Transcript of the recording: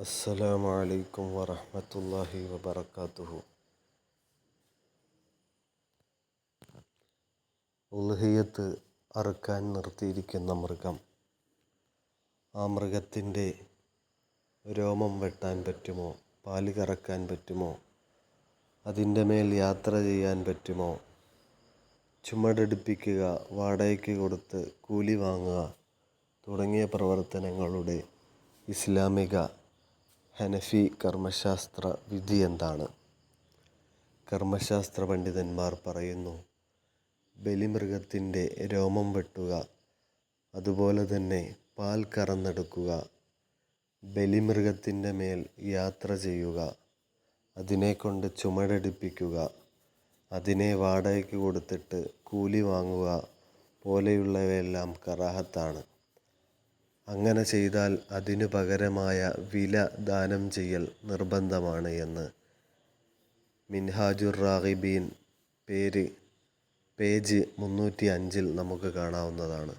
അസ്സലാമു അലൈക്കും വറഹമത്തല്ലാഹി വബർക്കാത്തുഹു ഉൽഹിയത്ത് അറുക്കാൻ നിർത്തിയിരിക്കുന്ന മൃഗം. ആ മൃഗത്തിന്റെ രോമം വെട്ടാൻ പറ്റുമോ? പാൽ കറക്കാൻ പറ്റുമോ? അതിന്റെ മേൽ യാത്ര ചെയ്യാൻ പറ്റുമോ? ചുമടെടുപ്പിക്കുക വാടകയ്ക്ക് കൊടുത്ത് കൂലി വാങ്ങുക തുടങ്ങിയ പ്രവർത്തനങ്ങളുടെ ഇസ്ലാമിക ഹനഫി കർമ്മശാസ്ത്ര വിധി എന്താണ്? കർമ്മശാസ്ത്ര പണ്ഡിതന്മാർ പറയുന്നു ബലിമൃഗത്തിന്റെ രോമം വെട്ടുക അതുപോലെ തന്നെ പാൽ കറന്നെടുക്കുക ബലിമൃഗത്തിന്റെ മേൽ യാത്ര ചെയ്യുക അതിനെ കൊണ്ട് ചുമടടിപ്പിക്കുക അതിനെ വാടകയ്ക്ക് കൊടുത്തിട്ട് കൂലി വാങ്ങുക പോലെയുള്ളവയെല്ലാം കറാഹത്താണ്. അങ്ങനെ ചെയ്താൽ അതിനു പകരമായ വില ദാനം ചെയ്യൽ നിർബന്ധമാണ് എന്ന്. മിൻഹാജുർ റാഗിബീൻ പേര് പേജ് മുന്നൂറ്റി അഞ്ചിൽ നമുക്ക് കാണാവുന്നതാണ്.